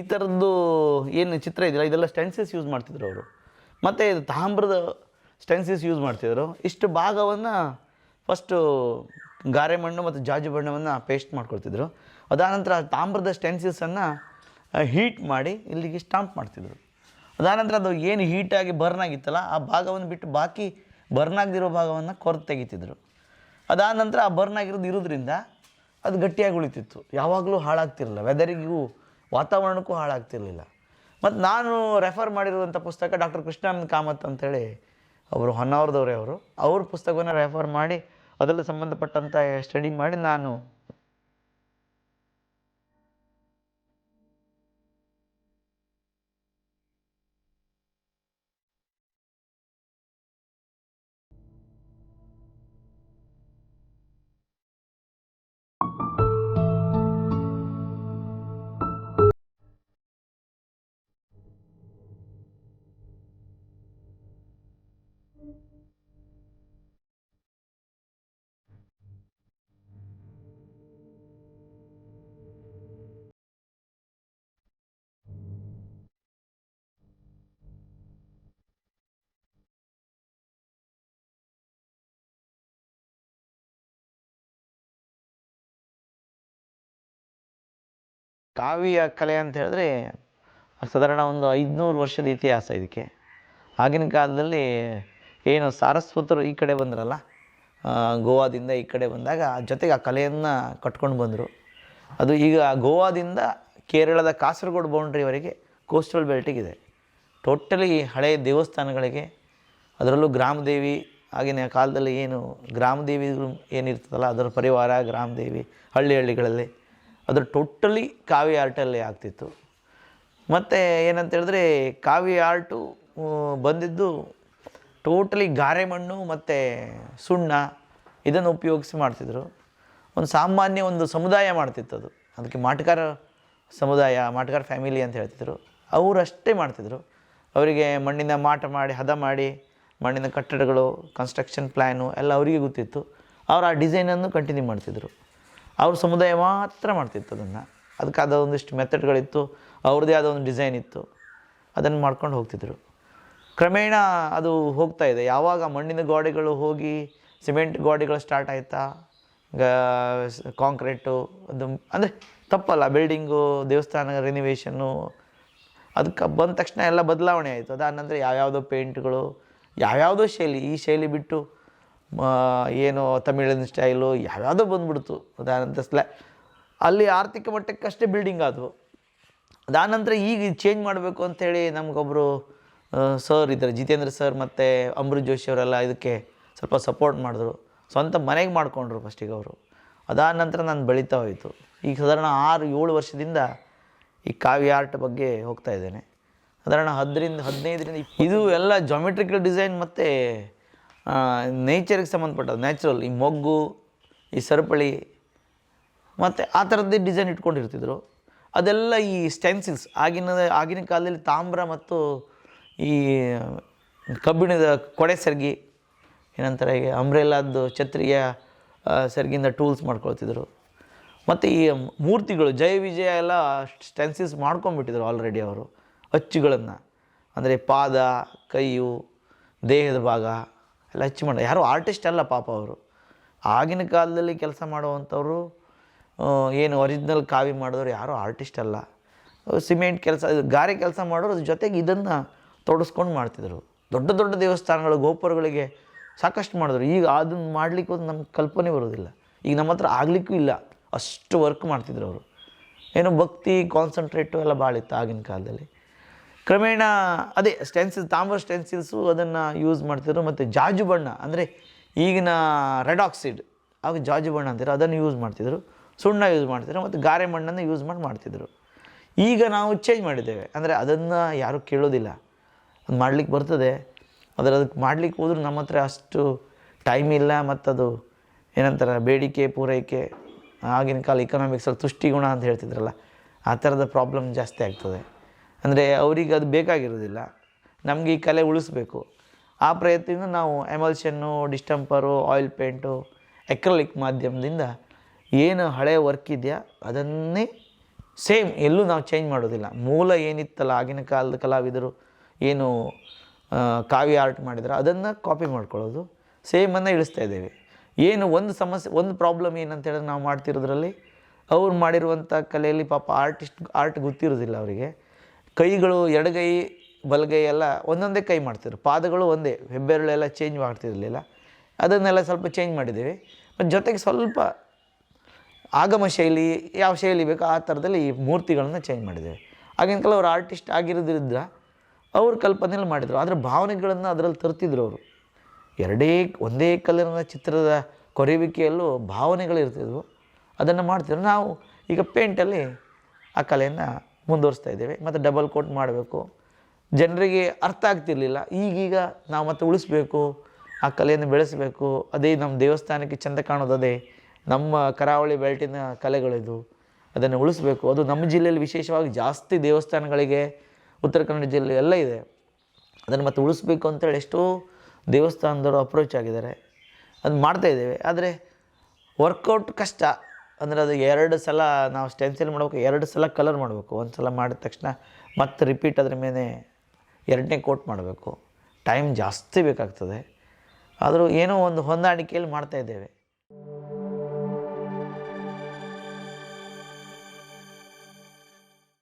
ಈ ಥರದ್ದು ಏನು ಚಿತ್ರ ಇದೆಯಲ್ಲ, ಇದೆಲ್ಲ ಸ್ಟೆನ್ಸಿಸ್ ಯೂಸ್ ಮಾಡ್ತಿದ್ರು ಅವರು. ಮತ್ತು ಇದು ತಾಮ್ರದ ಸ್ಟೆನ್ಸಿಸ್ ಯೂಸ್ ಮಾಡ್ತಿದ್ರು. ಇಷ್ಟು ಭಾಗವನ್ನು ಫಸ್ಟು ಗಾರೆ ಮಣ್ಣು ಮತ್ತು ಜಾಜು ಬಣ್ಣವನ್ನು ಪೇಸ್ಟ್ ಮಾಡ್ಕೊಳ್ತಿದ್ರು. ಅದಾನಂತರ ತಾಮ್ರದ ಸ್ಟೆನ್ಸಿಸನ್ನು ಹೀಟ್ ಮಾಡಿ ಇಲ್ಲಿಗೆ ಸ್ಟಾಂಪ್ ಮಾಡ್ತಿದ್ರು. ಅದಾನಂತರ ಅದು ಏನು ಹೀಟಾಗಿ ಬರ್ನ್ ಆಗಿತ್ತಲ್ಲ, ಆ ಭಾಗವನ್ನು ಬಿಟ್ಟು ಬಾಕಿ ಬರ್ನ್ ಆಗದಿರೋ ಭಾಗವನ್ನು ಕೊರೆದು ತೆಗಿತಿದ್ರು. ಅದಾದ ನಂತರ ಆ ಬರ್ನ್ ಆಗಿರೋದು ಇರೋದ್ರಿಂದ ಅದು ಗಟ್ಟಿಯಾಗಿ ಉಳಿತಿತ್ತು. ಯಾವಾಗಲೂ ಹಾಳಾಗ್ತಿರಲಿಲ್ಲ. ವೆದರಿಗೂ ವಾತಾವರಣಕ್ಕೂ ಹಾಳಾಗ್ತಿರಲಿಲ್ಲ. ಮತ್ತು ನಾನು ರೆಫರ್ ಮಾಡಿರುವಂಥ ಪುಸ್ತಕ ಡಾಕ್ಟರ್ ಕೃಷ್ಣಾನಂದ್ ಕಾಮತ್ ಅಂತೇಳಿ ಅವರು ಹೊನ್ನಾವರದವರೇ ಅವರು. ಅವ್ರ ಪುಸ್ತಕವನ್ನು ರೆಫರ್ ಮಾಡಿ, ಅದರಲ್ಲಿ ಸಂಬಂಧಪಟ್ಟಂಥ ಸ್ಟಡಿ ಮಾಡಿ ನಾನು ಕಾವ್ಯ ಕಲೆ ಅಂತ ಹೇಳಿದ್ರೆ ಸಾಧಾರಣ ಒಂದು ಐದುನೂರು ವರ್ಷದ ಇತಿಹಾಸ ಇದಕ್ಕೆ. ಆಗಿನ ಕಾಲದಲ್ಲಿ ಏನು ಸಾರಸ್ವತರು ಈ ಕಡೆ ಬಂದ್ರಲ್ಲ ಗೋವಾದಿಂದ ಈ ಕಡೆ ಬಂದಾಗ ಜೊತೆಗೆ ಆ ಕಲೆಯನ್ನು ಕಟ್ಕೊಂಡು ಬಂದರು. ಅದು ಈಗ ಗೋವಾದಿಂದ ಕೇರಳದ ಕಾಸರಗೋಡು ಬೌಂಡ್ರಿವರೆಗೆ ಕೋಸ್ಟಲ್ ಬೆಲ್ಟಿಗಿದೆ. ಟೋಟಲಿ ಹಳೆಯ ದೇವಸ್ಥಾನಗಳಿಗೆ, ಅದರಲ್ಲೂ ಗ್ರಾಮದೇವಿ, ಆಗಿನ ಕಾಲದಲ್ಲಿ ಏನು ಗ್ರಾಮದೇವಿಗಳು ಏನಿರ್ತದಲ್ಲ, ಅದರ ಪರಿವಾರ, ಗ್ರಾಮದೇವಿ ಹಳ್ಳಿ ಹಳ್ಳಿಗಳಲ್ಲಿ ಅದು ಟೋಟಲಿ ಕಾವಿ ಆರ್ಟಲ್ಲಿ ಆಗ್ತಿತ್ತು. ಮತ್ತು ಏನಂತ ಹೇಳಿದ್ರೆ ಕಾವಿ ಆರ್ಟು ಬಂದಿದ್ದು ಟೋಟಲಿ ಗಾರೆ ಮಣ್ಣು ಮತ್ತು ಸುಣ್ಣ ಇದನ್ನು ಉಪಯೋಗಿಸಿ ಮಾಡ್ತಿದ್ರು. ಒಂದು ಸಾಮಾನ್ಯ ಒಂದು ಸಮುದಾಯ ಮಾಡ್ತಿತ್ತು ಅದು. ಅದಕ್ಕೆ ಮಾಟಗಾರ ಸಮುದಾಯ, ಮಾಟಗಾರ ಫ್ಯಾಮಿಲಿ ಅಂತ ಹೇಳ್ತಿದ್ರು. ಅವರಷ್ಟೇ ಮಾಡ್ತಿದ್ರು. ಅವರಿಗೆ ಮಣ್ಣಿನ ಮಾಟ ಮಾಡಿ, ಹದ ಮಾಡಿ, ಮಣ್ಣಿನ ಕಟ್ಟಡಗಳು ಕನ್ಸ್ಟ್ರಕ್ಷನ್ ಪ್ಲ್ಯಾನು ಎಲ್ಲ ಅವರಿಗೆ ಗೊತ್ತಿತ್ತು. ಅವರು ಆ ಡಿಸೈನನ್ನು ಕಂಟಿನ್ಯೂ ಮಾಡ್ತಿದ್ರು. ಅವ್ರ ಸಮುದಾಯ ಮಾತ್ರ ಮಾಡ್ತಿತ್ತು ಅದನ್ನು. ಅದಕ್ಕಾದ ಒಂದಿಷ್ಟು ಮೆಥಡ್ಗಳಿತ್ತು, ಅವ್ರದ್ದೇ ಆದ ಒಂದು ಡಿಸೈನ್ ಇತ್ತು. ಅದನ್ನು ಮಾಡ್ಕೊಂಡು ಹೋಗ್ತಿದ್ರು. ಕ್ರಮೇಣ ಅದು ಹೋಗ್ತಾ ಇದೆ. ಯಾವಾಗ ಮಣ್ಣಿನ ಗೋಡೆಗಳು ಹೋಗಿ ಸಿಮೆಂಟ್ ಗೋಡೆಗಳು ಸ್ಟಾರ್ಟ್ ಆಯಿತಾ? ಕಾಂಕ್ರೀಟು ಅದು ಅಂದರೆ ತಪ್ಪಲ್ಲ ಬಿಲ್ಡಿಂಗು ದೇವಸ್ಥಾನ ರಿನಿವೇಷನ್ನು ಅದಕ್ಕೆ ಬಂದ ತಕ್ಷಣ ಎಲ್ಲ ಬದಲಾವಣೆ ಆಯಿತು. ಅದಾದ ನಂತರ ಯಾವ್ಯಾವುದೋ ಪೇಂಟ್ಗಳು ಯಾವ್ಯಾವುದೋ ಶೈಲಿ, ಈ ಶೈಲಿ ಬಿಟ್ಟು ಏನು ತಮಿಳಿನ ಸ್ಟೈಲು ಯಾವ್ಯಾವುದೋ ಬಂದ್ಬಿಡ್ತು. ಅದಾನಂತರ ಅಲ್ಲಿ ಆರ್ಥಿಕ ಮಟ್ಟಕ್ಕಷ್ಟೇ ಬಿಲ್ಡಿಂಗ್ ಆದವು. ಅದಾನಂತರ ಈಗ ಚೇಂಜ್ ಮಾಡಬೇಕು ಅಂಥೇಳಿ ನಮಗೊಬ್ಬರು ಸರ್ ಇದ್ದಾರೆ. ಜಿತೇಂದ್ರ ಸರ್ ಮತ್ತು ಅಮೃತ್ ಜೋಶಿ ಅವರೆಲ್ಲ ಇದಕ್ಕೆ ಸ್ವಲ್ಪ ಸಪೋರ್ಟ್ ಮಾಡಿದ್ರು. ಸ್ವಂತ ಮನೆಗೆ ಮಾಡಿಕೊಂಡ್ರು ಫಸ್ಟಿಗೆ ಅವರು. ಅದಾದ ನಂತರ ನಾನು ಬೆಳೀತಾ ಹೋಯಿತು. ಈಗ ಸಾಧಾರಣ ಆರು, ಏಳು ವರ್ಷದಿಂದ ಈ ಕಾವ್ಯ ಆರ್ಟ್ ಬಗ್ಗೆ ಹೋಗ್ತಾ ಇದ್ದೇನೆ. ಸಾಧಾರಣ ಹದರಿಂದ, ಹದಿನೈದರಿಂದ ಇದು ಎಲ್ಲ ಜಾಮೆಟ್ರಿಕಲ್ ಡಿಸೈನ್ ಮತ್ತು ನೇಚರ್ಗೆ ಸಂಬಂಧಪಟ್ಟದ್ದು. ನ್ಯಾಚುರಲ್ ಈ ಮೊಗ್ಗು, ಈ ಸರಪಳಿ, ಮತ್ತು ಆ ಥರದ್ದೇ ಡಿಸೈನ್ ಇಟ್ಕೊಂಡಿರ್ತಿದ್ರು. ಅದೆಲ್ಲ ಈ ಸ್ಟೆನ್ಸಿಲ್ಸ್ ಆಗಿನ ಆಗಿನ ಕಾಲದಲ್ಲಿ ತಾಮ್ರ ಮತ್ತು ಈ ಕಬ್ಬಿಣದ ಕೊಡೆ ಸರ್ಗಿ, ಏನಂತಾರೆ ಈ ಅಂಬ್ರೆಲಾದ್ದು ಛತ್ರಿಯ ಸರ್ಗಿಯಿಂದ ಟೂಲ್ಸ್ ಮಾಡ್ಕೊಳ್ತಿದ್ರು. ಮತ್ತು ಈ ಮೂರ್ತಿಗಳು, ಜಯ ವಿಜಯ ಎಲ್ಲ ಸ್ಟೆನ್ಸಿಲ್ಸ್ ಮಾಡ್ಕೊಂಡ್ಬಿಟ್ಟಿದ್ರು ಆಲ್ರೆಡಿ ಅವರು, ಅಚ್ಚುಗಳನ್ನು. ಅಂದರೆ ಪಾದ, ಕೈಯು, ದೇಹದ ಭಾಗ ಎಲ್ಲ ಹೆಚ್ಚು ಮಾಡ ಯಾರು ಆರ್ಟಿಸ್ಟ್ ಅಲ್ಲ ಪಾಪ ಅವರು. ಆಗಿನ ಕಾಲದಲ್ಲಿ ಕೆಲಸ ಮಾಡುವಂಥವ್ರು ಏನು ಒರಿಜಿನಲ್ ಕಾವಿ ಮಾಡಿದವರು ಯಾರೂ ಆರ್ಟಿಸ್ಟ್ ಅಲ್ಲ. ಸಿಮೆಂಟ್ ಕೆಲಸ ಗಾರೆ ಕೆಲಸ ಮಾಡೋರು ಅದ್ರ ಜೊತೆಗೆ ಇದನ್ನು ತೊಡಸ್ಕೊಂಡು ಮಾಡ್ತಿದ್ರು. ದೊಡ್ಡ ದೊಡ್ಡ ದೇವಸ್ಥಾನಗಳು, ಗೋಪುರಗಳಿಗೆ ಸಾಕಷ್ಟು ಮಾಡಿದ್ರು. ಈಗ ಅದನ್ನು ಮಾಡಲಿಕ್ಕೆ ನಮ್ಗೆ ಕಲ್ಪನೆ ಬರೋದಿಲ್ಲ. ಈಗ ನಮ್ಮ ಹತ್ರ ಆಗಲಿಕ್ಕೂ ಇಲ್ಲ. ಅಷ್ಟು ವರ್ಕ್ ಮಾಡ್ತಿದ್ರು ಅವರು. ಏನೋ ಭಕ್ತಿ ಕಾನ್ಸಂಟ್ರೇಟು ಎಲ್ಲ ಭಾಳ ಇತ್ತು ಆಗಿನ ಕಾಲದಲ್ಲಿ. ಕ್ರಮೇಣ ಅದೇ ಸ್ಟೆನ್ಸಿಲ್ಸ್ ತಾಮ್ರ ಸ್ಟೆನ್ಸಿಲ್ಸು ಅದನ್ನು ಯೂಸ್ ಮಾಡ್ತಿದ್ರು. ಮತ್ತು ಜಾಜು ಬಣ್ಣ ಅಂದರೆ ಈಗಿನ ರೆಡ್ ಆಕ್ಸೈಡ್, ಆಗ ಜಾಜು ಬಣ್ಣ ಅಂತಿದ್ರು ಅದನ್ನು ಯೂಸ್ ಮಾಡ್ತಿದ್ರು. ಸುಣ್ಣ ಯೂಸ್ ಮಾಡ್ತಿದ್ರು ಮತ್ತು ಗಾರೆ ಮಣ್ಣನ್ನು ಯೂಸ್ ಮಾಡಿ ಮಾಡ್ತಿದ್ರು. ಈಗ ನಾವು ಚೇಂಜ್ ಮಾಡಿದ್ದೇವೆ. ಅಂದರೆ ಅದನ್ನು ಯಾರೂ ಕೇಳೋದಿಲ್ಲ. ಅದು ಮಾಡ್ಲಿಕ್ಕೆ ಬರ್ತದೆ. ಆದರೆ ಅದಕ್ಕೆ ಮಾಡ್ಲಿಕ್ಕೆ ಹೋದ್ರೂ ನಮ್ಮ ಹತ್ರ ಅಷ್ಟು ಟೈಮ್ ಇಲ್ಲ. ಮತ್ತು ಅದು ಏನಂತಾರೆ, ಬೇಡಿಕೆ, ಪೂರೈಕೆ, ಆಗಿನ ಕಾಲ ಇಕನಾಮಿಕ್ಸಲ್ಲಿ ತುಷ್ಟಿಗುಣ ಅಂತ ಹೇಳ್ತಿದ್ರಲ್ಲ, ಆ ಥರದ ಪ್ರಾಬ್ಲಮ್ ಜಾಸ್ತಿ ಆಗ್ತದೆ. ಅಂದರೆ ಅವರಿಗೆ ಅದು ಬೇಕಾಗಿರೋದಿಲ್ಲ. ನಮಗೆ ಈ ಕಲೆ ಉಳಿಸ್ಬೇಕು. ಆ ಪ್ರಯತ್ನದಿಂದ ನಾವು ಎಮಲ್ಷನ್ನು, ಡಿಸ್ಟಂಪರು, ಆಯಿಲ್ ಪೇಂಟು ಎಕ್ರಲಿಕ್ ಮಾಧ್ಯಮದಿಂದ ಏನು ಹಳೆಯ ವರ್ಕ್ ಇದೆಯಾ ಅದನ್ನೇ ಸೇಮ್ ಎಲ್ಲೂ ನಾವು ಚೇಂಜ್ ಮಾಡೋದಿಲ್ಲ. ಮೂಲ ಏನಿತ್ತಲ್ಲ ಆಗಿನ ಕಾಲದ ಕಲಾವಿದರು ಏನು ಕಾವ್ಯ ಆರ್ಟ್ ಮಾಡಿದ್ರು ಅದನ್ನು ಕಾಪಿ ಮಾಡ್ಕೊಳ್ಳೋದು. ಸೇಮನ್ನು ಇಳಿಸ್ತಾ ಇದ್ದೇವೆ. ಏನು ಒಂದು ಸಮಸ್ಯೆ, ಒಂದು ಪ್ರಾಬ್ಲಮ್ ಏನಂತ ಹೇಳಿದ್ರೆ ನಾವು ಮಾಡ್ತಿರೋದ್ರಲ್ಲಿ ಅವ್ರು ಮಾಡಿರುವಂಥ ಕಲೆಯಲ್ಲಿ ಪಾಪ ಆರ್ಟಿಸ್ಟ್, ಆರ್ಟ್ ಗೊತ್ತಿರೋದಿಲ್ಲ ಅವರಿಗೆ. ಕೈಗಳು, ಎಡಗೈ, ಬಲಗೈ ಎಲ್ಲ ಒಂದೊಂದೇ ಕೈ ಮಾಡ್ತಿದ್ರು. ಪಾದಗಳು ಒಂದೇ, ಹೆಬ್ಬೆರಳೆಲ್ಲ ಚೇಂಜ್ ಮಾಡ್ತಿರಲಿಲ್ಲ. ಅದನ್ನೆಲ್ಲ ಸ್ವಲ್ಪ ಚೇಂಜ್ ಮಾಡಿದ್ದೀವಿ. ಮತ್ತು ಜೊತೆಗೆ ಸ್ವಲ್ಪ ಆಗಮ ಶೈಲಿ, ಯಾವ ಶೈಲಿ ಬೇಕೋ ಆ ಥರದಲ್ಲಿ ಈ ಮೂರ್ತಿಗಳನ್ನು ಚೇಂಜ್ ಮಾಡಿದ್ದೇವೆ. ಆಗಿನ ಕಾಲ ಅವ್ರು ಆರ್ಟಿಸ್ಟ್ ಆಗಿರೋದ್ರಿಂದ ಅವ್ರ ಕಲ್ಪನೆಯಲ್ಲಿ ಮಾಡಿದರು. ಆದರೆ ಭಾವನೆಗಳನ್ನು ಅದರಲ್ಲಿ ತರ್ತಿದ್ರು ಅವರು. ಎರಡೇ, ಒಂದೇ ಕಲರಿನ ಚಿತ್ರದ ಕೊರೆಯುವಿಕೆಯಲ್ಲೂ ಭಾವನೆಗಳಿರ್ತಿದ್ವು ಅದನ್ನು ಮಾಡ್ತಿದ್ರು. ನಾವು ಈಗ ಪೇಂಟಲ್ಲಿ ಆ ಕಲೆಯನ್ನು ಮುಂದುವರಿಸ್ತಾ ಇದ್ದೇವೆ. ಮತ್ತು ಡಬಲ್ ಕೋಟ್ ಮಾಡಬೇಕು. ಜನರಿಗೆ ಅರ್ಥ ಆಗ್ತಿರ್ಲಿಲ್ಲ. ಈಗೀಗ ನಾವು ಮತ್ತೆ ಉಳಿಸ್ಬೇಕು. ಆ ಕಲೆಯನ್ನು ಬೆಳೆಸಬೇಕು. ಅದೇ ನಮ್ಮ ದೇವಸ್ಥಾನಕ್ಕೆ ಚೆಂದ ಕಾಣೋದು ಅದೇ ನಮ್ಮ ಕರಾವಳಿ ಬೆಲ್ಟಿನ ಕಲೆಗಳಿದು ಅದನ್ನು ಉಳಿಸ್ಬೇಕು. ಅದು ನಮ್ಮ ಜಿಲ್ಲೆಯಲ್ಲಿ ವಿಶೇಷವಾಗಿ ಜಾಸ್ತಿ ದೇವಸ್ಥಾನಗಳಿಗೆ ಉತ್ತರ ಕನ್ನಡ ಜಿಲ್ಲೆ ಎಲ್ಲ ಇದೆ. ಅದನ್ನು ಮತ್ತೆ ಉಳಿಸ್ಬೇಕು ಅಂತೇಳಿ ಎಷ್ಟೋ ದೇವಸ್ಥಾನದವರು ಅಪ್ರೋಚ್ ಆಗಿದ್ದಾರೆ. ಅದು ಮಾಡ್ತಾ ಇದ್ದೇವೆ. ಆದರೆ ವರ್ಕೌಟ್ ಕಷ್ಟ. ಅಂದರೆ ಅದು ಎರಡು ಸಲ ನಾವು ಸ್ಟೆನ್ಸಿಲ್ ಮಾಡಬೇಕು, ಎರಡು ಸಲ ಕಲರ್ ಮಾಡಬೇಕು. ಒಂದು ಸಲ ಮಾಡಿದ ತಕ್ಷಣ ಮತ್ತೆ ರಿಪೀಟ್ ಅದ್ರ ಮೇಲೆ ಎರಡನೇ ಕೋಟ್ ಮಾಡಬೇಕು. ಟೈಮ್ ಜಾಸ್ತಿ ಬೇಕಾಗ್ತದೆ. ಆದರೂ ಏನೋ ಒಂದು ಹೊಂದಾಣಿಕೆಯಲ್ಲಿ ಮಾಡ್ತಾ ಇದ್ದೇವೆ.